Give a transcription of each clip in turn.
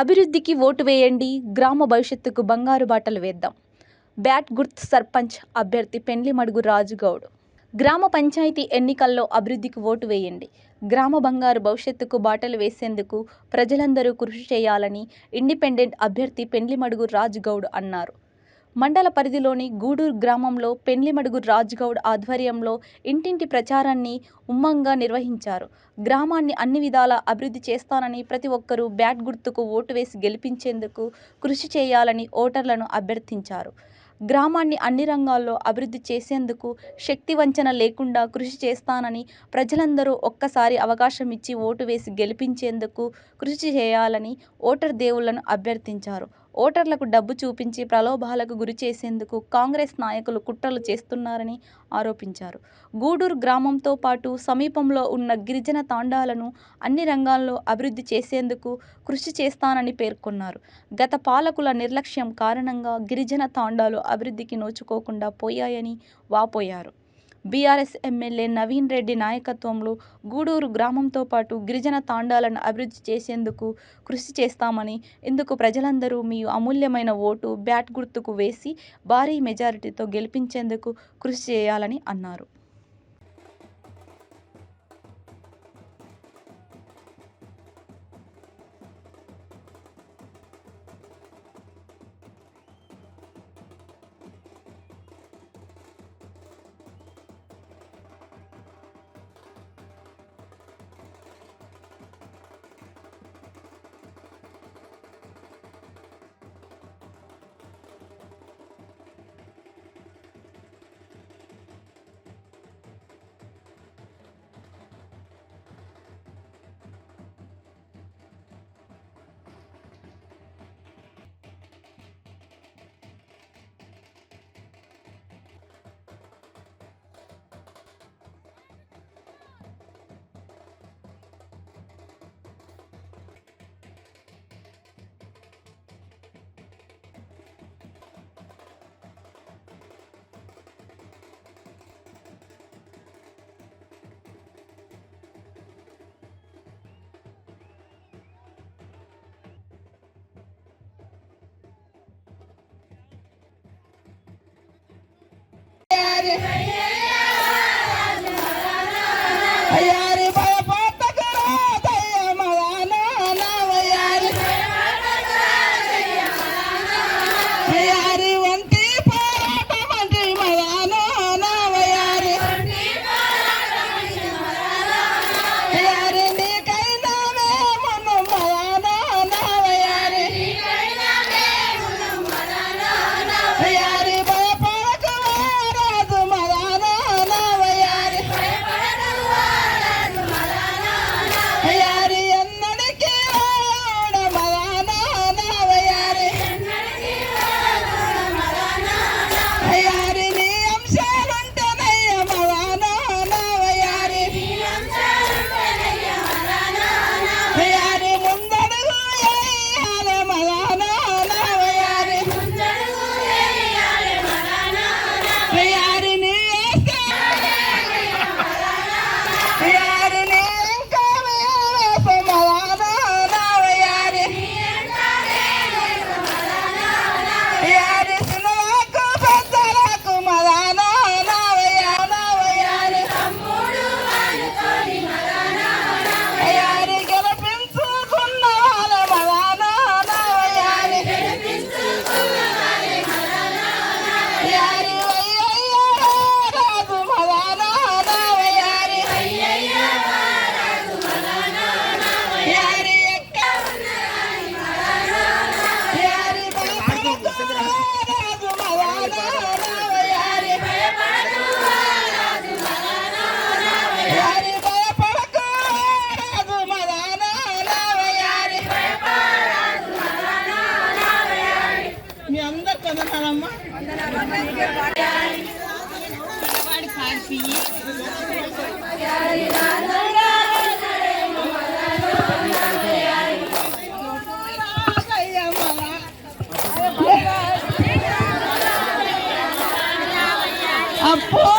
అభివృద్ధికి ఓటు వేయండి గ్రామ భవిష్యత్తుకు బంగారు బాటలు వేద్దాం. బ్యాట్ గుర్త్ సర్పంచ్ అభ్యర్థి పెండ్లిమడుగు రాజుగౌడ్. గ్రామ పంచాయతీ ఎన్నికల్లో అభివృద్ధికి ఓటు వేయండి. గ్రామ బంగారు భవిష్యత్తుకు బాటలు వేసేందుకు ప్రజలందరూ కృషి చేయాలని ఇండిపెండెంట్ అభ్యర్థి పెండ్లిమడుగు రాజుగౌడ్ అన్నారు. మండల పరిధిలోని గూడూరు గ్రామంలో పెండ్లిమడుగు రాజ్గౌడ్ ఆధ్వర్యంలో ఇంటింటి ప్రచారాన్ని ఉమ్మంగా నిర్వహించారు. గ్రామాన్ని అన్ని విధాల అభివృద్ధి చేస్తానని ప్రతి ఒక్కరూ బ్యాట్ గుర్తుకు ఓటు వేసి గెలిపించేందుకు కృషి చేయాలని ఓటర్లను అభ్యర్థించారు. గ్రామాన్ని అన్ని రంగాల్లో అభివృద్ధి చేసేందుకు శక్తి వంచన లేకుండా కృషి చేస్తానని ప్రజలందరూ ఒక్కసారి అవకాశం ఇచ్చి ఓటు వేసి గెలిపించేందుకు కృషి చేయాలని ఓటర్ దేవుళ్ళను అభ్యర్థించారు. ఓటర్లకు డబ్బు చూపించి ప్రలోభాలకు గురి చేసేందుకు కాంగ్రెస్ నాయకులు కుట్రలు చేస్తున్నారని ఆరోపించారు. గూడూరు గ్రామంతో పాటు సమీపంలో ఉన్న గిరిజన తాండాలను అన్ని రంగాల్లో అభివృద్ధి చేసేందుకు కృషి చేస్తానని పేర్కొన్నారు. గత పాలకుల నిర్లక్ష్యం కారణంగా గిరిజన తాండాలు అభివృద్ధికి నోచుకోకుండా పోయాయని వాపోయారు. బీఆర్ఎస్ ఎమ్మెల్యే నవీన్ రెడ్డి నాయకత్వంలో గూడూరు గ్రామంతో పాటు గిరిజన తాండాలను అభివృద్ధి చేసేందుకు కృషి చేస్తామని ఇందుకు ప్రజలందరూ మీ అమూల్యమైన ఓటు బ్యాట్ గుర్తుకు వేసి భారీ మెజారిటీతో గెలిపించేందుకు కృషి చేయాలని అన్నారు. Yeah. అప్పుడు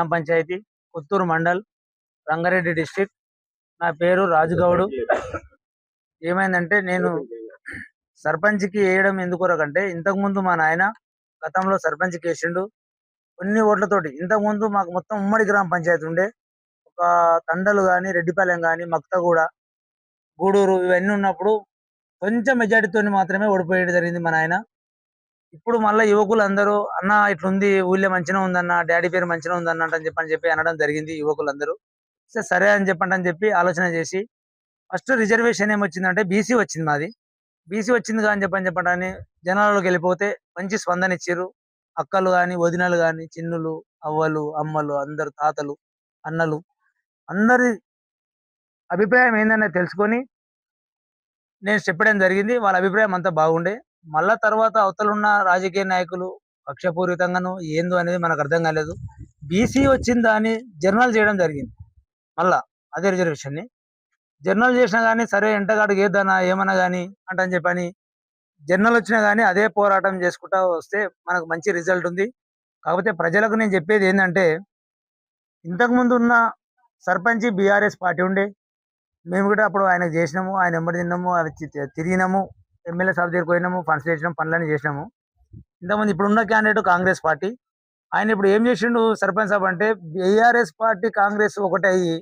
గ్రామ పంచాయతీ కొత్తూరు మండల్ రంగారెడ్డి డిస్టిక్. నా పేరు రాజుగౌడు ఏమైందంటే నేను సర్పంచ్కి వేయడం ఎందుకొరకంటే ఇంతకుముందు మా నాయన గతంలో సర్పంచ్కి వేసిండు. కొన్ని ఓట్లతోటి ఇంతకుముందు మాకు మొత్తం ఉమ్మడి గ్రామ పంచాయతీ ఉండే. ఒక తండలు కానీ రెడ్డిపాలెం కానీ మక్తగూడ గూడూరు ఇవన్నీ ఉన్నప్పుడు కొంచెం మెజార్టీతో మాత్రమే ఓడిపోయేది జరిగింది మా నాయన. ఇప్పుడు మళ్ళీ యువకులు అందరూ అన్న ఇట్లుంది ఊళ్ళో మంచిగా ఉందన్న డాడీ పేరు మంచిగా ఉందన్న అని చెప్పని చెప్పి అనడం జరిగింది యువకులందరూ. సరే సరే అని చెప్పండి అని చెప్పి ఆలోచన చేసి ఫస్ట్ రిజర్వేషన్ ఏమొచ్చిందంటే బీసీ వచ్చింది మాది. బీసీ వచ్చింది అని చెప్పని చెప్పని జనాలలోకి వెళ్ళిపోతే మంచి స్పందన ఇచ్చారు అక్కలు కానీ వదినలు కానీ చిన్నులు అవ్వలు అమ్మలు అందరు తాతలు అన్నలు అందరి అభిప్రాయం ఏందనేది తెలుసుకొని నేను చెప్పడం జరిగింది వాళ్ళ అభిప్రాయం అంతా బాగుండే. మళ్ళా తర్వాత అవతలున్న రాజకీయ నాయకులు పక్షపూరితంగాను ఏందో అనేది మనకు అర్థం కాలేదు. బీసీ వచ్చిందా అని జర్నల్ చేయడం జరిగింది. మళ్ళా అదే రిజర్వేషన్ని జర్నల్ చేసినా కానీ సరే ఎంటగాడికి ఏదన్నా ఏమన్నా కానీ అంటని చెప్పని జర్నల్ వచ్చినా కానీ అదే పోరాటం చేసుకుంటా వస్తే మనకు మంచి రిజల్ట్ ఉంది. కాకపోతే ప్రజలకు నేను చెప్పేది ఏంటంటే ఇంతకు ముందు ఉన్న సర్పంచ్ బీఆర్ఎస్ పార్టీ ఉండే. మేము కూడా అప్పుడు ఆయనకు చేసినాము ఆయన ఎంబడి తిన్నాము అవి తిరిగినాము. ఎమ్మెల్యే సభ దగ్గరికి పోయినాము ఫండ్స్ చేసినాము పనులన్నీ చేసినాము. ఇంతకుముందు ఇప్పుడున్న క్యాండిడేట్ కాంగ్రెస్ పార్టీ. ఆయన ఇప్పుడు ఏం చేసిండు సర్పంచ్ సభ అంటే బీఆర్ఎస్ పార్టీ కాంగ్రెస్ ఒకటే అయ్యి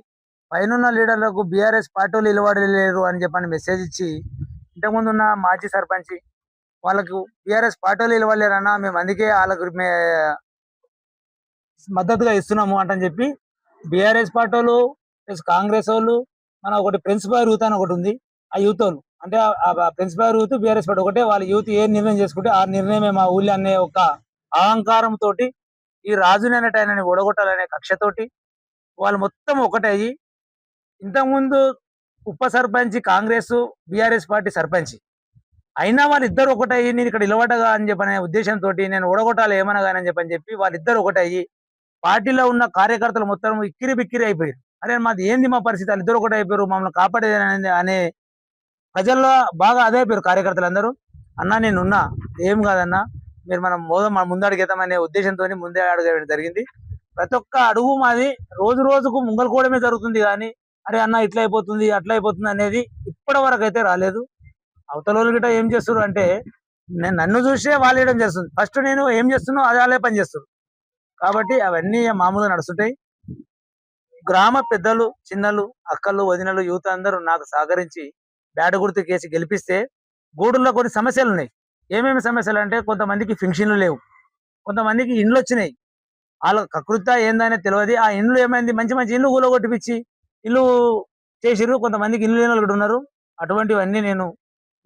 పైన లీడర్లకు బీఆర్ఎస్ వాళ్ళు నిలబడలేరు అని చెప్పని మెసేజ్ ఇచ్చి ఇంతకుముందు ఉన్న మాజీ సర్పంచ్ వాళ్ళకు బీఆర్ఎస్ పార్టీ నిలబడలేరన్నా మేము అందుకే వాళ్ళకు మే- మద్దతుగా ఇస్తున్నాము అంటని చెప్పి బీఆర్ఎస్ పార్టీ వాళ్ళు ప్లస్ కాంగ్రెస్ వాళ్ళు మన ఒకటి ప్రిన్సిపల్ యూత్ అని ఒకటి ఉంది ఆ యూత్ వాళ్ళు. అంటే ఆ ప్రిన్సిపల్ యూత్ బీఆర్ఎస్ పార్టీ ఒకటే వాళ్ళ యూత్ ఏ నిర్ణయం చేసుకుంటే ఆ నిర్ణయమే మా ఊళ్ళో అనే ఒక అహంకారం తోటి ఈ రాజునేనటైనని అనేట ఓడగొట్టాలనే కక్షతోటి వాళ్ళు మొత్తం ఒకటే అయ్యి ఇంతకుముందు ఉప sarpanch Congress BRS party sarpanch. అయినా వాళ్ళిద్దరు ఒకటే నేను ఇక్కడ నిలబడగా అని చెప్పనే ఉద్దేశంతో నేను ఓడగొట్టాలి ఏమన్నా కానీ అని చెప్పని చెప్పి వాళ్ళిద్దరు ఒకటయ్యి అయ్యి పార్టీలో ఉన్న కార్యకర్తలు మొత్తం ఇక్కిరి బిక్కిరి అయిపోయారు అరే మాది ఏంది మా పరిస్థితి? వాళ్ళు ఇద్దరు ఒకటి అయిపోయారు మమ్మల్ని కాపాడేది అనేది అనే ప్రజల్లో బాగా అదే అయిపోయారు కార్యకర్తలు అందరూ అన్నా నేను ఉన్నా. ఏం కాదన్నా? మీరు మనం మోదం మన ముందడుగేద్దామనే ఉద్దేశంతో ముందే అడగడం జరిగింది. ప్రతి ఒక్క అడుగు మాది రోజు రోజుకు ముంగలుకోవడమే జరుగుతుంది కానీ అరే అన్న ఇట్లా అయిపోతుంది అట్లా అయిపోతుంది అనేది ఇప్పటి వరకు అయితే రాలేదు. అవతల గిట్ట ఏం చేస్తారు అంటే నేను నన్ను చూసే వాళ్ళు వేయడం చేస్తుంది ఫస్ట్ నేను ఏం చేస్తున్నా అది వాళ్ళే పని చేస్తారు కాబట్టి అవన్నీ మామూలుగా నడుస్తుంటాయి. గ్రామ పెద్దలు చిన్నలు అక్కలు వదినలు యూత్ అందరూ నాకు సహకరించి బ్యాట గుర్తు కేసి గెలిపిస్తే గూడూరులో కొన్ని సమస్యలు ఉన్నాయి ఏమేమి సమస్యలు అంటే కొంతమందికి ఫింక్షన్లు లేవు. కొంతమందికి ఇండ్లు వచ్చినాయి వాళ్ళ కకృత ఏందనే తెలియదు ఆ ఇండ్లు ఏమైంది? మంచి మంచి ఇండ్లు కూలగొట్టిపించి ఇల్లు చేసిర్రు. కొంతమందికి ఇల్లు లేని వాళ్ళు ఉన్నారు. అటువంటివన్నీ నేను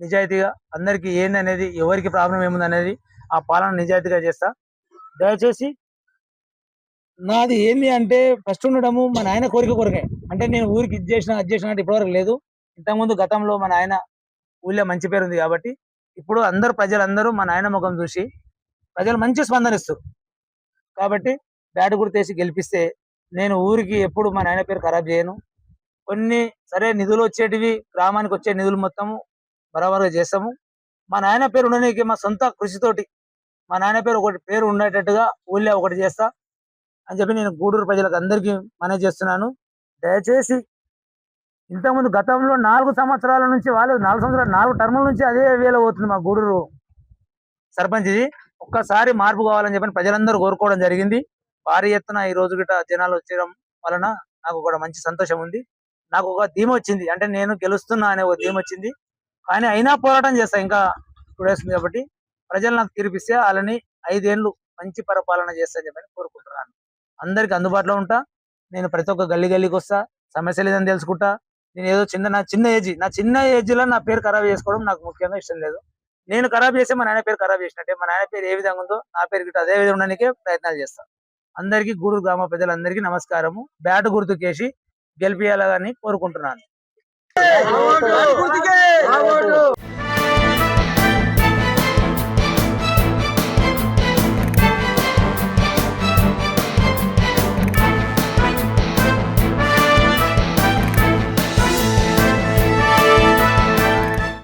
నిజాయితీగా అందరికీ ఏంది అనేది ఎవరికి ప్రాబ్లం ఏముంది అనేది ఆ పాలన నిజాయితీగా చేస్తా. దయచేసి నాది ఏంది అంటే ఫస్ట్ ఉండడము మా నాయన కోరిక కొరకే. అంటే నేను ఊరికి ఇది చేసిన అది చేసిన అంటే ఇప్పటివరకు లేదు. ఇంతకుముందు గతంలో మా నాయన ఊళ్ళో మంచి పేరు ఉంది కాబట్టి ఇప్పుడు అందరు ప్రజలందరూ మా నాయన ముఖం చూసి ప్రజలు మంచి స్పందనిస్తారు కాబట్టి బ్యాట్ గుర్తేసి గెలిపిస్తే నేను ఊరికి ఎప్పుడు మా నాయన పేరు ఖరాబ్ చేయను. కొన్ని సరే నిధులు వచ్చేటివి గ్రామానికి వచ్చే నిధులు మొత్తము బరాబరుగా చేస్తాము. మా నాయన పేరు ఉండడానికి మా సొంత కృషితోటి మా నాయన పేరు ఒకటి పేరు ఉండేటట్టుగా ఊళ్ళో ఒకటి చేస్తా అని చెప్పి నేను గూడూరు ప్రజలకు అందరికీ మనవి చేస్తున్నాను. దయచేసి ఇంతకుముందు గతంలో నాలుగు సంవత్సరాల నుంచి వాళ్ళు నాలుగు సంవత్సరాలు నాలుగు టర్ముల నుంచి అదే వేలో పోతుంది మా గూడూరు. సర్పంచ్ది ఒక్కసారి మార్పు కావాలని చెప్పని ప్రజలందరూ కోరుకోవడం జరిగింది. భారీ ఎత్తున ఈ రోజు గిట్ట జనాలు వచ్చడం వలన నాకు కూడా మంచి సంతోషం ఉంది. నాకు ఒక ధీమ వచ్చింది. అంటే నేను గెలుస్తున్నా అనే ఒక ధీమ వచ్చింది. కానీ అయినా పోరాటం చేస్తా ఇంకా టూ డేస్ ఉంది కాబట్టి ప్రజలు నాకు తీర్పిస్తే వాళ్ళని ఐదేళ్ళు మంచి పరిపాలన చేస్తాను చెప్పని కోరుకుంటున్నాను. అందరికి అందుబాటులో ఉంటా. నేను ప్రతి ఒక్క గల్లీ గల్లీకి వస్తా. సమస్యలు ఏదని తెలుసుకుంటా. నేను ఏదో చిన్న నా చిన్న ఏజ్ నా చిన్న ఏజ్లో నా పేరు ఖరాబ్ చేసుకోవడం నాకు ముఖ్యంగా ఇష్టం లేదు. నేను ఖరాబ్ చేస్తే మా నాయన పేరు ఖరాబ్ చేసినట్టే. మా నాయన పేరు ఏ విధంగా ఉందో నా పేరు గిట్ట అదే విధంగా ఉండడానికే ప్రయత్నాలు చేస్తా. అందరికీ గూడూరు గ్రామ ప్రజలందరికీ నమస్కారము. బ్యాట్ గుర్తుకేసి గెలిపియాలని కోరుకుంటున్నాను.